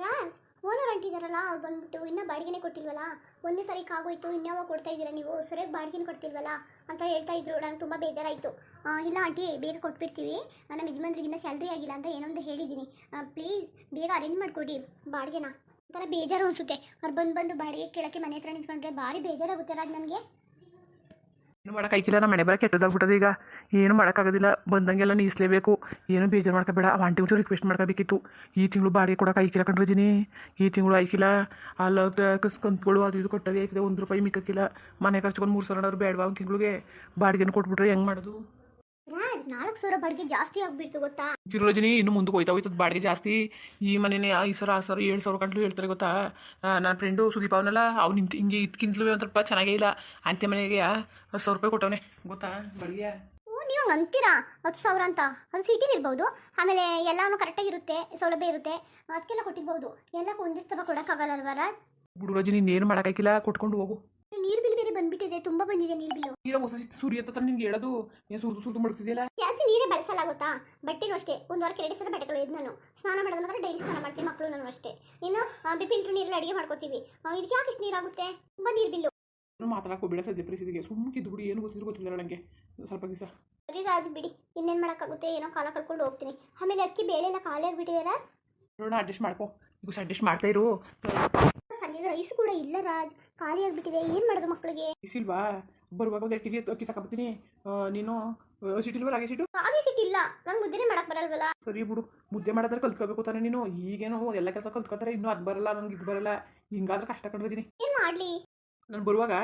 Raj owner ಅಂಟಿದಾರಲ್ಲ, ಅವ್ರು ಬಂದ್ಬಿಟ್ಟು ಇನ್ನೂ ಬಾಡಿಗೆನೇ ಕೊಟ್ಟಿಲ್ವಲ್ಲ? ಒಂದನೇ ತಾರೀಕು ಆಗೋಯ್ತು ಇನ್ಯಾವಾಗ ಕೊಡ್ತಾ ಇದ್ದೀರಾ ನೀವು? ಸರಿಯಾಗಿ ಬಾಡಿಗೆನ ಕೊಡ್ತಿಲ್ವಲ್ಲ ಅಂತ ಹೇಳ್ತಾ ಇದ್ರು. ನಂಗೆ ತುಂಬ ಬೇಜಾರಾಯಿತು. ಇಲ್ಲ ಆಂಟಿ, ಬೇಗ ಕೊಟ್ಬಿಡ್ತೀವಿ. ನಮ್ಮ ಯಜಮಾನ್ರಿಗೆ ಇನ್ನೂ ಸ್ಯಾಲ್ರಿ ಆಗಿಲ್ಲ ಅಂತ ಏನೊಂದು ಹೇಳಿದ್ದೀನಿ. ಪ್ಲೀಸ್ ಬೇಗ ಅರೇಂಜ್ ಮಾಡಿಕೊಡಿ ಬಾಡಿಗೆನ. ಒಂಥರ ಬೇಜಾರು ಅನಿಸುತ್ತೆ. ಅವ್ರು ಬಂದು ಬಂದು ಬಾಡಿಗೆ ಕೇಳೋಕ್ಕೆ ಮನೆ ಹತ್ರ ನಿಂತ್ಕೊಂಡ್ರೆ ಭಾರಿ ಬೇಜಾರಾಗುತ್ತೆ ರಾಜ್ ನನಗೆ. ಏನು ಮಾಡೋಕ್ಕಾಗಿಲ್ಲ ನಮ್ಮ ಮನೆ ಬರೋ ಕೆಟ್ಟದಾಗ್ಬಿಟ್ಟದ ಈಗ. ಏನು ಮಾಡೋಕ್ಕಾಗೋದಿಲ್ಲ. ಬಂದಂಗೆಲ್ಲ ನೀಸ್ಲೇಬೇಕು ಏನು ಬೇಜಾರು ಮಾಡ್ಕೋಬೇಡ. ಆ ಆಂಟಿ ಒಂಚೂರು ರಿಕ್ವೆಸ್ಟ್ ಮಾಡ್ಕೋಬೇಕಿತ್ತು. ಈ ತಿಂಗಳು ಬಾಡಿಗೆ ಕೊಡೋಕೆ ಐಕಿಲ್ಲ ಕಂಡ್ರಿದ್ದೀನಿ ಈ ತಿಂಗಳು ಐಕಿಲ್ಲ. ಅಲ್ಲ ಕಂತುಗಳು ಅದು ಇದು ಕೊಟ್ಟದೆ ಐತಿದೆ. ಒಂದು ರೂಪಾಯಿ ಮಿಕ್ಕಕ್ಕಿಲ್ಲ. ಮನೆ ಖರ್ಚುಕೊಂಡು ಮೂರು ಸಾವಿರ ಬೇಡವಾ ಒಂದು ತಿಂಗಳಿಗೆ? ಬಾಡಿಗೆನ ಕೊಟ್ಬಿಟ್ರೆ ಹೆಂಗೆ ಮಾಡೋದು? ನಾಲ್ಕು ಸಾವಿರ ಬಾಡಿಗೆ ಜಾಸ್ತಿ ಆಗ್ಬಿಡ್ತು ಗೊತ್ತಾ? ರಜನಿ ಇನ್ನು ಮುಂದಕ್ಕೆ ಹೋಯ್ತಾ ಹೋಯ್ತದ ಬಾಡಿಗೆ ಜಾಸ್ತಿ. ಈ ಮನೆನೇ ಐದು ಸಾವಿರ ಆರು ಸಾವಿರ ಏಳು ಸಾವಿರ ಗಂಟಲು ಹೇಳ್ತಾರೆ ಗೊತ್ತಾ? ನನ್ನ ಫ್ರೆಂಡು ಸುದೀಪ್ ಅವನಲ್ಲ ಅವ್ನು ನಿಂತು ಹಿಂಗೆ ಇದಕ್ಕಿಂತಲೂ ಒಂದು ಸ್ವಲ್ಪ ಚೆನ್ನಾಗೇ ಇಲ್ಲ. ಅಂತ್ಯ ಮನೆಗೆ ಹತ್ತು ಸಾವಿರ ರೂಪಾಯಿ ಕೊಟ್ಟವನೆ ಗೊತ್ತಾ? ಬಾಡಿಗೆ. ಓ ನೀವು ಅಂತೀರಾ? ಹತ್ತು ಸಾವಿರ ಅಂತ? ಅದು ಸಿಟಿಲಿ ಇರ್ಬೋದು. ಆಮೇಲೆ ಎಲ್ಲಾನು ಕರೆಕ್ಟಾಗಿರುತ್ತೆ ಸೌಲಭ್ಯ ಇರುತ್ತೆ. ಅದಕ್ಕೆಲ್ಲ ಕೊಟ್ಟಿರ್ಬೋದು. ಎಲ್ಲ ಒಂದಿಸ್ತವ ಕೊಡೋಕ್ಕಾಗಲ್ಲಲ್ವ ರಾಜ್? ರಜನಿ ನೀನು ಮಾಡೋಕ್ಕಾಗಿಲ್ಲ. ಕೊಟ್ಕೊಂಡು ಹೋಗು. ನೀರು ಬಿಲ್ ಬೇರೆ ಬಂದ್ಬಿಟ್ಟಿದೆ ತುಂಬಾ ಬಂದಿದೆ ನೀರು ಬಿಲ್ಲು. ನೀರ ಹೊಸ ಸೂರ್ಯ ಅಂತ ನಿನ್ಗೆ ಹೇಳೋದು? ನೀನು ಸುರಿದು ಸುರಿದು ಮಾಡ್ತಿದ್ದಿಲ್ಲ ಜಾಸ್ತಿ ನೀರೇ ಬಳಸಲ್ಲ ಗೊತ್ತಾ ಬಟ್ಟೆನೂ ಅಷ್ಟೇ. ಒಂದು ವಾರಕ್ಕೆ ಎರಡು ಸಲ ಬಟ್ಟೆ ತೊಳೆಯೋದು ನಾನು. ಸ್ನಾನ ಮಾಡೋದು ಮಾತ್ರ ಡೈಲಿ ಸ್ನಾನ ಮಾಡ್ತೀನಿ ಮಕ್ಕಳು ನಾನು ಅಷ್ಟೇ. ಇನ್ನು ಫಿಲ್ಟ್ರ್ ನೀರಲ್ಲಿ ಅಡಿಗೆ ಮಾಡ್ಕೋತೀವಿ. ಇದಕ್ಕೆ ಯಾಕೆ ಇಷ್ಟು ನೀರಾಗುತ್ತೆ? ತುಂಬಾ ನೀರು ಬಿಲ್ಲು. ಮಾತಾಡಕ್ಕೆ ಹೋಗ್ಬೇಡ ಸದ್ಯ ಪರಿಸ್ಥಿತಿಗೆ. ಸುಮ್ಮನೆ ಬಿಡಿ. ಏನು ಗೊತ್ತಿದ್ರು ಗೊತ್ತಿಲ್ಲ ನನಗೆ ಸ್ವಲ್ಪ ದಿವಸ. ಸರಿ ರಾಜು ಬಿಡಿ. ಇನ್ನೇನು ಮಾಡೋಕ್ಕಾಗುತ್ತೆ? ಏನೋ ಕಾಲ ಕಳ್ಕೊಂಡು ಹೋಗ್ತೀನಿ. ಆಮೇಲೆ ಅಕ್ಕಿ ಬೇಳೆ ಎಲ್ಲ ಖಾಲಿ ಆಗಿಬಿಟ್ಟಿದಾರ ನೋಡೋಣ ಅಡ್ಜಸ್ಟ್ ಮಾಡ್ಕೊ. ಈಗ ಅಡ್ಜಸ್ಟ್ ಮಾಡ್ತಾ ಇರು. ರೈಸ್ ಕೂಡ ಇಲ್ಲ ರಾಜ್. ಖಾಲಿ ಆಗ್ಬಿಟ್ಟಿದೆ. ಏನು ಮಾಡೋದು ಮಕ್ಕಳಿಗೆ ಇಸಿಲ್ವಾ ಬರುವಾಗ ಒಂದು ಎರಡು ಕೆ ಜಿ ಅಕ್ಕಿ ತಗೊಬತ್ತೀನಿ ನೀನು ಸಿಟಿಲ್ವಲ್ಲ ಹಾಗೆ ಸಿಟ್ಟು ರಾಗಿ ಸಿಟ್ಟಿಲ್ಲ ನಂಗೆ ಮುದ್ದೆನೇ ಮಾಡಕ್ ಬರಲ್ವಲ್ಲ? ಸರಿ ಬಿಡು. ಮುದ್ದೆ ಮಾಡೋದ್ರೆ ಕಲ್ತ್ಕೋಬೇಕು ತಾನೆ ನೀನು. ಈಗೇನು ಎಲ್ಲ ಕೆಲಸ ಕಲ್ತ್ಕೋತಾರೆ. ಇನ್ನೂ ಅದು ಬರಲ್ಲ ನನಗೆ ಇದು ಬರಲ್ಲ. ಹಿಂಗಾದ್ರೆ ಕಷ್ಟ ಕಂಡಿದ್ದೀನಿ ಏನು ಮಾಡ್ಲಿ? ನಾನು ಬರುವಾಗ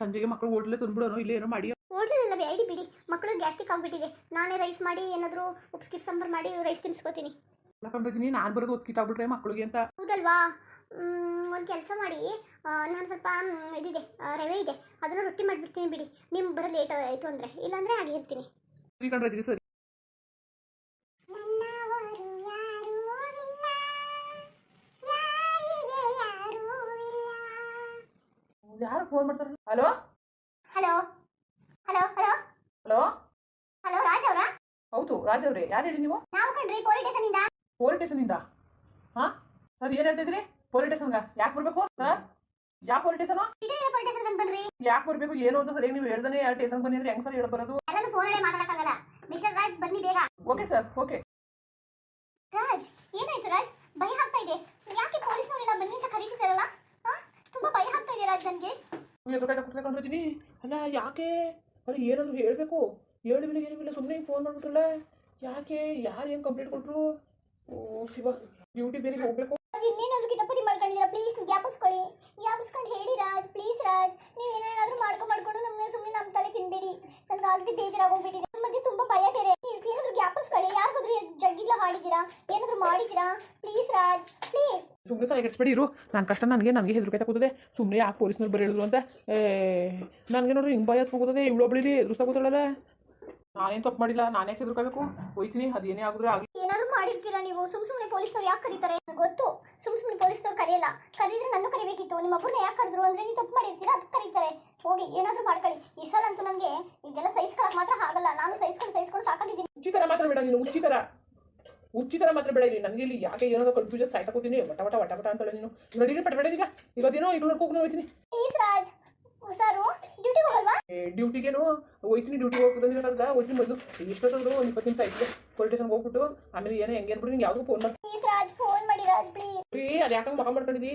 ಸಂಜೆಗೆ ಮಕ್ಕಳು ಹೋಟ್ಲೇ ತಂದ್ಬಿಡೋನು ಇಲ್ಲೇ ಏನೋ ಮಾಡಿ ಹೋಟ್ಲಲ್ಲ ಬೇಡಿ ಬಿಡಿ. ಮಕ್ಕಳು ಗ್ಯಾಸ್ಟಿಕ್ ಆಗ್ಬಿಟ್ಟಿದೆ. ನಾನೇ ರೈಸ್ ಮಾಡಿ ಏನಾದರೂ ಉಪ್ಪು ಸಾಂಬಾರು ಮಾಡಿ ರೈಸ್ ತಿನ್ಸ್ಕೊತೀನಿ. ಕಂಡಿದ್ದೀನಿ ನಾನು ಬರೋದು ಒತ್ತು ಕಿತ್ತಾಗ್ಬಿಟ್ರೆ ಮಕ್ಕಳಿಗೆ ಅಂತ. ಹೌದಲ್ವಾ? ಒಂದು ಕೆಲಸ ಮಾಡಿ ನಾನು ಸ್ವಲ್ಪ ಇದಿದೆ ರವೆ ಇದೆ ಅದನ್ನು ರೊಟ್ಟಿ ಮಾಡಿಬಿಡ್ತೀನಿ ಬಿಡಿ. ನಿಮ್ಗೆ ಬರೋ ಲೇಟ್ ಆಯಿತು ಅಂದರೆ ಇಲ್ಲಾಂದರೆ ಹಾಗೆ ಇರ್ತೀನಿ. ಸರಿ. ಯಾರು ಫೋನ್ ಮಾಡ್ತಾರೆ hello hello hello hello hello hello Raj ಅವರಾ? ಹೌದು ರಾಜ್ ಅವ್ರೆ. ಯಾರು ಹೇಳಿ ನೀವು? ನಾವು ಕಣ್ರಿ ಪೊಲೀಸ್ ಸ್ಟೇಷನಿಂದ ಪೊಲೀಸ್ ಸ್ಟೇಷನಿಂದ ಹಾ? ಸರ್ ಏನು ಹೇಳ್ತಿದ್ರಿ ಪೊಲೀಸ್ ಯಾಕೆ ಬರಬೇಕು ಸರ್ ಯಾವ ಪೊಲೀಸ್ ಸ್ಟೇಷನು ಪೊಲೀಸ್ ಸ್ಟೇಷನ್ ಬನ್ರಿ. ಯಾಕೆ ಬರಬೇಕು ಏನು ಅಂತ ಸರಿ ನೀವು ಹೇಳ್ದಾನೆ ಯಾವ ಸ್ಟೇಷನ್ ಬನ್ನಿ ಅಂದ್ರೆ ಹೆಂಗೆ ಸರ್ ಹೇಳಿ ಬರೋದು ಎಲ್ಲರೂ ಫೋನಲ್ಲೇ ಮಾತಾಡಕ್ಕಾಗಲ್ಲ. ಮಿಸ್ಟರ್ ರಾಜ್ ಬನ್ನಿ ಬೇಗ. ಓಕೆ ಸರ್ ಓಕೆ ರಾಜ್ ಏನಾಯ್ತು ರಾಜ್? ಭಯ ಆಗ್ತಾ ಇದೆ. ಯಾಕೆ ಪೊಲೀಸ್ನವರೆಲ್ಲ ಬನ್ನಿ ಅಂತ ಕರೀತಿದ್ದಾರಲ್ಲ? ಹಾ? ತುಂಬಾ ಭಯ ಆಗ್ತಾ ಇದೆ ರಾಜ್ ನನಗೆ. ಕುತ್ಕೊಂಡ್ರಜಿನಿ ಅಲ್ಲ ಯಾಕೆ? ಅಲ್ಲ ಏನಾದ್ರು ಹೇಳಬೇಕು. ಹೇಳಿಬಿಲ್ಲ ಏನಿಲ್ಲ ಸುಮ್ಮನೆ ಫೋನ್ ಮಾಡ್ಬಿಟ್ರಲ್ಲ. ಯಾಕೆ? ಯಾರು ಏನ್ ಕಂಪ್ಲೇಂಟ್ ಕೊಟ್ರು? ಓ ಶಿವ. ಡ್ಯೂಟಿ ಬೇರೆ ಹೋಗ್ಬೇಕು. ಪ್ಲೀಸ್ ಜ್ಞಾಪಿಸ್ಕೊಳ್ಳಿ. ಜ್ಞಾಪಿಸ್ಕೊಂಡು ಹೇಳಿ ರಾಜ್ ಪ್ಲೀಸ್ ರಾಜ್. ನೀವು ಏನೇನಾದ್ರೂ ಮಾಡ್ಕೊಂಡು ಮಾಡ್ಕೊಂಡು ನಮ್ಮನ್ನ ಸುಮ್ಮನೆ ನಮ್ಮ ತಲೆ ತಿನ್ಬೇಡಿ. ನನಗೆ ಆಲ್ರೆಡಿ ಬೇಜಾರಾಗೋಗ್ಬಿಟ್ಟಿದೆ ನಮ್ಮ ಮಧ್ಯೆ ತುಂಬಾ ಭಯ ಬೇರೆ. ಏನಾದ್ರೂ ಜ್ಞಾಪಿಸ್ಕೊಳ್ಳಿ. ಯಾರಿಗಾದ್ರೂ ಜಗ್ಗಿಲ್ಲ ಮಾಡಿದ್ದೀರಾ ಏನಾದ್ರೂ ಮಾಡಿದ್ದೀರಾ ಪ್ಲೀಸ್ ರಾಜ್ ಪ್ಲೀಸ್ ಸುಮ್ಮನೆ ತಲೆ ಕೆಡಿಸ್ಬೇಡಿ, ಇರು. ನನ್ನ ಕಷ್ಟ ನನಗೆ ನನಗೆ ಹೆದರಿಕೆ ಕೂತದೆ ಸುಮ್ಮನೆ ಯಾಕೆ ಪೊಲೀಸ್ನವ್ರು ಬರೀ ಹೇಳಿದ್ರು ಅಂತ ನನಗೆ ನೋಡ್ರಿ ಹಿಂಗೆ ಭಯ ಹೋಗೋದೇ ಇವಳು ಒಬ್ಬಳಿರಿ ಎದುರಿಸ್ತಾ ಕೂತಾಳಲ್ಲ. ನಾನೇನು ತಪ್ಪು ಮಾಡಿಲ್ಲ ನಾನೇ ಹೆದರ್ಕೋಬೇಕು? ಹೋಯ್ತೀನಿ ಅದೇನೇ ಆಗಿದ್ರೆ ಆಗಲಿ. ಏನಾದ್ರೂ ಮಾಡಿರ್ತೀರಾ ನೀವು? ಸುಮ್ ಸುಮ್ಮನೆ ಪೊಲೀಸ್ನವ್ರು ಯಾಕೆ ಕರೀತಾರೆ? ಗೊತ್ತು. ಸುಮ್ ಸುಮ್ಮನೆ ಪೊಲೀಸ್ನವ್ರು ಕರೆಯಲ್ಲ. ಕರೀದ್ರೆ ನನ್ನ ಕರಿಬೇಕಿತ್ತು. ನಿಮ್ಮ ಒಬ್ಬರನ್ನ ಯಾಕೆ ಕರೆದ್ರು? ಅಂದ್ರೆ ನೀವು ತಪ್ಪು ಮಾಡಿರ್ತೀರಾ? ಅದಕ್ಕೆ ಕರೀತಾರೆ. ಹೋಗಿ ಏನಾದರೂ ಮಾಡ್ಕೊಳ್ಳಿ. ಈ ಸಲ ಅಂತೂ ನನಗೆ ಇದೆಲ್ಲ ಸಹಿಸ್ಕೊಳಕ್ ಮಾತ್ರ ಆಗಲ್ಲ. ನಾನು ಸಹಿಸ್ಕೊಂಡು ಸಹಿಸ್ಕೊಂಡು ಸಾಕಾಗಿದ್ದೀನಿ. ಉಚಿತರ ಥರ ಮಾತ್ರ ಬೇಡ ನೀನು ಉಚಿತರ ಥರ ಮಾತ್ರ ಬೇಡ ಇಲ್ಲಿ. ನನಗೆ ಇಲ್ಲಿ ಯಾಕೆ ಏನೋ ಕನ್ಫ್ಯೂಷನ್ ಸೈಟ್ ಕೂತೀನಿ ವಟ ವಟ ವಟ ವಟ ಅಂತೇಳಿ ನೀನು. ನಡಿಗೆ ಪಟ ಬೇಡ ಈಗ. ಇವತ್ತೇನೋ ಇಟ್ಕೊಂಡು ಹೋಗ್ತೀನಿ. ಪ್ಲೀಸ್ ರಾಜ್. ಸಾರು ಡ್ಯೂಟಿಗೆ ಹೋಗಲ್ವಾ? ಡ್ಯೂಟಿಗೇನು ಹೋಯ್ತೀನಿ ಡ್ಯೂಟಿಗೆ ಹೋಗ್ತಂದ್ರೆ ಹೋಯ್ತೀನಿ ಮೊದಲು. ಎಷ್ಟೊತ್ತಾದ್ರು ಒಂದು ಇಪ್ಪತ್ತು ನಿಮಿಷ ಆಯ್ತು. ಪೊಲೀಸ್ ಸ್ಟೇಷನ್ಗೆ ಹೋಗ್ಬಿಟ್ಟು ಆಮೇಲೆ ಏನೋ ಹೆಂಗೆ ಅನ್ಬಿಟ್ಟು ನಿಂಗೆ ಯಾವುದೂ ಫೋನ್ ಪ್ಲೀಸ್ ರಾಜ್ ಫೋನ್ ಮಾಡಿ ರಾಜ್ ಪ್ಲೀಸ್ ರೀ ಅದು ಯಾಕಂಗೆ ಮಗ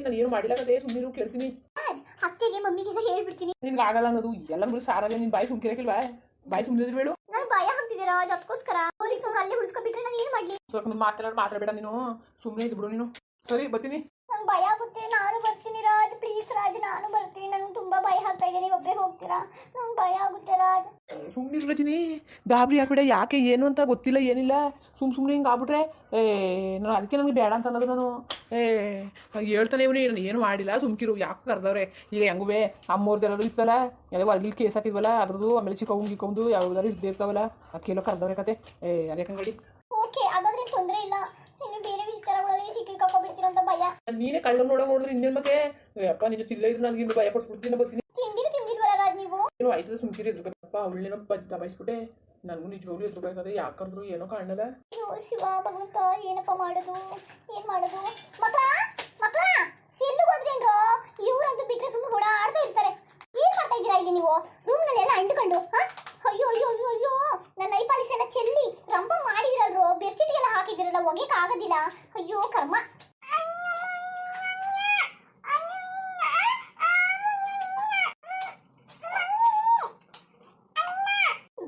ನಾನು ಏನು ಮಾಡಿಲ್ಲ ಸುಮ್ಮನೆ ಕೇಳ್ತೀನಿ. ರಾಜ್ ಅತ್ತೆಗೆ ಮಮ್ಮಿಗೆಲ್ಲ ಹೇಳ್ಬಿಡ್ತೀನಿ. ನಿನ್ಗೆ ಆಗಲ್ಲ ಅನ್ನೋದು. ಎಲ್ಲ ಬಿಡು ಸಾರಾಗ ನಿನ್ನ ಬಾಯಿ ಸುಮ್ಕಿರಕಿಲ್ವಾ? ಬಾಯಿ ಸುಮ್ಮನೆ ಬೇಡು ನನಗೆ ಭಯ ಆಗ್ತಿದೆ ರಾಜ್ ಅದಕ್ಕೋಸ್ಕರ ಪೊಲೀಸ್ನವ್ರು ಅಲ್ಲೇ ನಾನು ಏನು ಮಾಡಲಿ? ಸ್ವಲ್ಪ ಮಾತಾಡೋದು ಮಾತಾಡಬೇಡ ನೀನು. ಸುಮ್ಮನೆ ಇದ್ಬಿಡು ನೀನು. ಸರಿ ಬರ್ತೀನಿ. ಭಯ ಆಗುತ್ತೆ. ನಾನು ಬರ್ತೀನಿ ರಾಜ್. ಪ್ಲೀಸ್ ರಾಜ್ ನಾನು ಬರ್ತೀನಿ. ನಂಗೆ ತುಂಬಾ ಭಯ ಆಗ್ತಾ ಇದೆ. ನೀವು ಒಬ್ಬರೇ ಹೋಗ್ತೀರಾ? ನಂಗೆ ಭಯ ಆಗುತ್ತೆ ರಾಜ್. ಸುಮ್ಮನೆ ರಜನಿ. ಗಾಬರಿ ಆಗ್ಬಿಡ. ಯಾಕೆ ಏನು ಅಂತ ಗೊತ್ತಿಲ್ಲ ಏನಿಲ್ಲ. ಸುಮ್ ಸುಮ್ಮನೆ ಹಿಂಗೆ ಆಗ್ಬಿಟ್ರೆ ಏ ನಾನು ಅದಕ್ಕೆ ನನಗೆ ಬೇಡ ಅಂತ ಅನ್ನೋದು ನಾನು ಏ ನಾನ್ ಹೇಳ್ತಾನೆ ಇವನು. ನಾನು ಏನು ಮಾಡಿಲ್ಲ. ಸುಮ್ಕಿರು. ಯಾಕೆ ಕರೆದವ್ರೆ. ಈಗ ಹೆಂಗುವೆ? ಅಮ್ಮವ್ರದ್ದೆಲ್ಲರೂ ಇತ್ತಲ್ಲ? ಅದೇ ಹೊರಗಿಲ್ ಕೇಸ್ ಹಾಕಿದ್ವಲ್ಲ? ಅದ್ರದ್ದು ಆಮೇಲೆ ಚಿಕ್ಕ ಗಿಕ್ಕೊಂಡು ಯಾವ್ದಾದ್ರು ಇದ್ದೇ ಇರ್ತಾವಲ್ಲ? ಅದಕ್ಕೆಲ್ಲೋ ಕರೆದವ್ರೆ ಕತೆ. ಏ ಅದೇ ಕಂಗಡಿ ಓಕೆ ಹಾಗಾದ್ರೆ ತೊಂದರೆ ಇಲ್ಲ. ಇನ್ನು ಬೇರೆ ಸಿಕ್ಕಿಕಾಕೊಂಡ್ಬಿಡ್ತೀರ ಅಂತ ಭಯ. ನೀನೇ ಕಳ್ಳ ನೋಡೋ ನೋಡಿದ್ರೆ ಇನ್ನೇನ್ ಮತ್ತೆ? ಅಪ್ಪ ನಿಜ ಚಿಲ್ಲ ಇದ್ರೆ ನನಗೆ ಭಯ ಪಡಿಸ್ಬಿಡ್ತೀನಿ ಬರ್ತೀನಿ. ತಿಂಡಿನೂ ತಿಂದಿಲ್ವಲ್ಲ ರಾಜ್ ನೀವು? ಏನು ನಮ್ಮ ಸುಮ್ಕಿರಿ ಎದ್ರುಗಪ್ಪ ಅವಳೇನೋ ದಬಾಯಿಸ್ಬಿಟ್ಟೆ. ನನಗೂ ನಿಜವಾಗ್ಲೂ ಎದ್ರುಗಾಯ್ತದೆ ಯಾಕಂದ್ರು ಏನೋ ಕಾಣಲ್ಲ ಅಯ್ಯೋ ಶಿವ ಭಗವಂತ ಏನಪ್ಪ ಮಾಡೋದು? ಏನ್ ಮಾಡೋದು? ಮಕ್ಕ ಮಕ್ಕಳ ಎಲ್ಲೂ ಹೋದ್ರೇನ್ರೋ ಇವ್ರಂತೂ ಬಿಟ್ರೆ ಸುಮ್ಮನೆ ಓಡಾಡ್ತಾ ಇರ್ತಾರೆ. ಏನ್ ಮಾಡ್ತಾ ಇದ್ದೀರಾ ಇಲ್ಲಿ ನೀವು? ರೂಮ್ನಲ್ಲಿ ಎಲ್ಲ ಅಂಡುಕೊಂಡು ಹಾ ಅಯ್ಯೋ ಅಯ್ಯೋ ಅಯ್ಯೋ ಅಯ್ಯೋ ನನ್ನ ಐಪಾಲಿಸ್ ಎಲ್ಲ ಚೆಲ್ಲಿ ರಂಪ ಮಾಡಿದಿರಲ್ರೋ ಬೆಡ್ಶೀಟ್ಗೆಲ್ಲ ಹಾಕಿದಿರಲ್ಲ ಒಗೆಕ್ ಆಗೋದಿಲ್ಲ ಅಯ್ಯೋ ಕರ್ಮ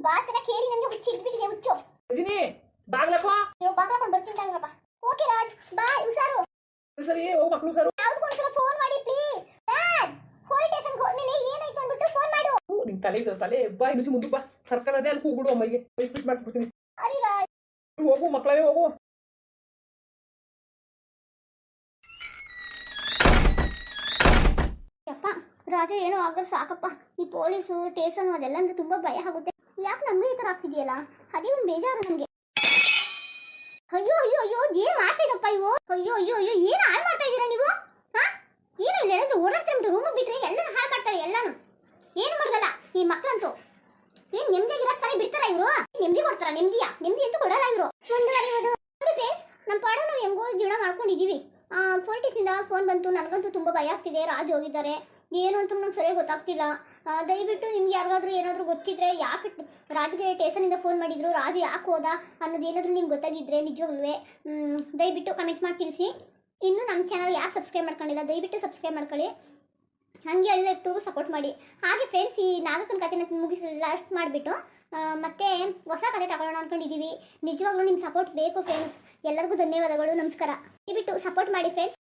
ಬಾಸನ ಕೇಳಿ ನನಗೆ ಹುಚ್ಚಿ ಇಟ್ಬಿಟ್ಟಿದೆ ಹುಚ್ಚು ಇದೀನಿ ಬಾಗ್ಲಪ್ಪ ನೀವು ಬಾಗ್ಲಾಕೊಂಡು ಬರ್ತೀನಿ ತಗೊಳಪ್ಪ ಓಕೆ ರಾಜ್ ಬಾಯ್ ಹುಷಾರು ಸರಿ ಹೋಗ್ ಮಕ್ಳು ಸರ್. ಯಾವ್ದಕ್ಕೊಂದ್ಸಲ ಫೋನ್ ಮಾಡಿ ಪ್ಲೀಸ್ ರಾಜ್ ಪೊಲೀಸ್ ಸ್ಟೇಷನ್ಗೆ ಹೋದ್ಮೇಲೆ ಏನಾಯ್ತು ಅಂದ್ಬಿಟ್ಟು ಫೋನ್ ಮಾಡು. ನಿನ್ ತಲೆ ಇದೆ ತಲೆ. ಬಾ ಇನ್ನು ಮುಂದೆ ಬಾ. ಸರ್ಕಾರ ಅದೇ ಅಲ್ಲಿ ಹೋಗ್ಬಿಡು ಅಮ್ಮಗೆ ಫಿಟ್ ಮಾಡಿಸ್ಬಿಡ್ತೀನಿ. ಹೋಗು ಮಕ್ಕಳವೇ ಹೋಗು. ಯಪ್ಪ ರಾಜ ಏನೋ ಆಗ ಸಾಕಪ್ಪ. ಈ ಪೊಲೀಸು ಸ್ಟೇಷನ್ ಅದೆಲ್ಲ ಅಂದ್ರೆ ತುಂಬಾ ಭಯ ಆಗುತ್ತೆ. ಯಾಕೆ ನಮ್ಗೆ ಈ ಥರ ಆಗ್ತಿದೆಯಲ್ಲ? ಅದೇ ಒಂದು ಬೇಜಾರು ನಮಗೆ ಅಯ್ಯೋ ಅಯ್ಯೋ ಅಯ್ಯೋ ಇವು ಅಯ್ಯೋ ಅಯ್ಯೋ ಅಯ್ಯೋ, ಏನು ಹಾಳು ಮಾಡ್ತಾ ಇದ್ದೀರಾ ನೀವು? ಹಾ? ಏನು ಇಲ್ಲ ಏನಾದ್ರು ಓಡಾಡ್ತಾರೆ ರೂಮ್ ಬಿಟ್ರೆ ಎಲ್ಲ ಹಾಳು ಮಾಡ್ತಾರೆ ಎಲ್ಲಾನು? ಏನು ಮಾಡ್ದಲ್ಲ, ಈ ಮಕ್ಕಳಂತೂ ಏನ್ ನೆಮ್ಮದಿಯಾಗಿರಕ್ ತಾನೇ ಬಿಡ್ತಾರ ಇವರು? ನೆಮ್ಮದಿ ಕೊಡ್ತಾರ? ನೆಮ್ಮದಿಯ? ನೆಮ್ಮದಿ ಅಂತೂ ಕೊಡಲ್ಲ ಇವರು. ಮುಂದುವರಿಯುವುದು ನೋಡಿ ಫ್ರೆಂಡ್ಸ್ ನಮ್ಮ ಪಾಡ ನಾವು ಹೆಂಗೋ ಜೀವನ ಮಾಡ್ಕೊಂಡಿದೀವಿ. ಫೋರ್ಟಿಸಿಂದ ಫೋನ್ ಬಂತು, ನನಗಂತೂ ತುಂಬ ಭಯ ಆಗ್ತಿದೆ. ರಾಜ್ ಹೋಗಿದ್ದಾರೆ. ಏನು ಅಂತ ನಂಗೆ ಸರಿಯಾಗಿ ಗೊತ್ತಾಗ್ತಿಲ್ಲ. ದಯವಿಟ್ಟು ನಿಮ್ಗೆ ಯಾರಿಗಾದ್ರೂ ಏನಾದರೂ ಗೊತ್ತಿದ್ರೆ ಯಾಕೆ ರಾಜ್ಗೆ ಟೇಷನಿಂದ ಫೋನ್ ಮಾಡಿದ್ರು, ರಾಜು ಯಾಕೆ ಹೋದ ಅನ್ನೋದು ಏನಾದರೂ ನಿಮ್ಗೆ ಗೊತ್ತಾಗಿದ್ರೆ ನಿಜವಾಗ್ಲೂ ದಯವಿಟ್ಟು ಕಮೆಂಟ್ಸ್ ಮಾಡಿ ತಿಳಿಸಿ. ಇನ್ನು ನಮ್ಮ ಚಾನಲ್ ಯಾರು ಸಬ್ಸ್ಕ್ರೈಬ್ ಮಾಡ್ಕೊಂಡಿಲ್ಲ, ದಯವಿಟ್ಟು ಸಬ್ಸ್ಕ್ರೈಬ್ ಮಾಡ್ಕೊಳ್ಳಿ. ಹಾಗೆ ಟೂ ಸಪೋರ್ಟ್ ಮಾಡಿ. ಹಾಗೆ ಫ್ರೆಂಡ್ಸ್ ಈ ನಾಗಕನ ಕಥೆನ ಮುಗಿಸಿ ಲಾಸ್ಟ್ ಮಾಡಿಬಿಟ್ಟು ಮತ್ತೆ ಹೊಸ ಕತೆ ತಗೊಳ್ಳೋಣ ಅಂದ್ಕೊಂಡಿದ್ದೀವಿ ನಿಜವಾಗ್ಲೂ ನಿಮ್ಮ ಸಪೋರ್ಟ್ ಬೇಕು ಫ್ರೆಂಡ್ಸ್ ಎಲ್ಲರಿಗೂ ಧನ್ಯವಾದಗಳು, ನಮಸ್ಕಾರ. ದಯವಿಟ್ಟು ಸಪೋರ್ಟ್ ಮಾಡಿ ಫ್ರೆಂಡ್ಸ್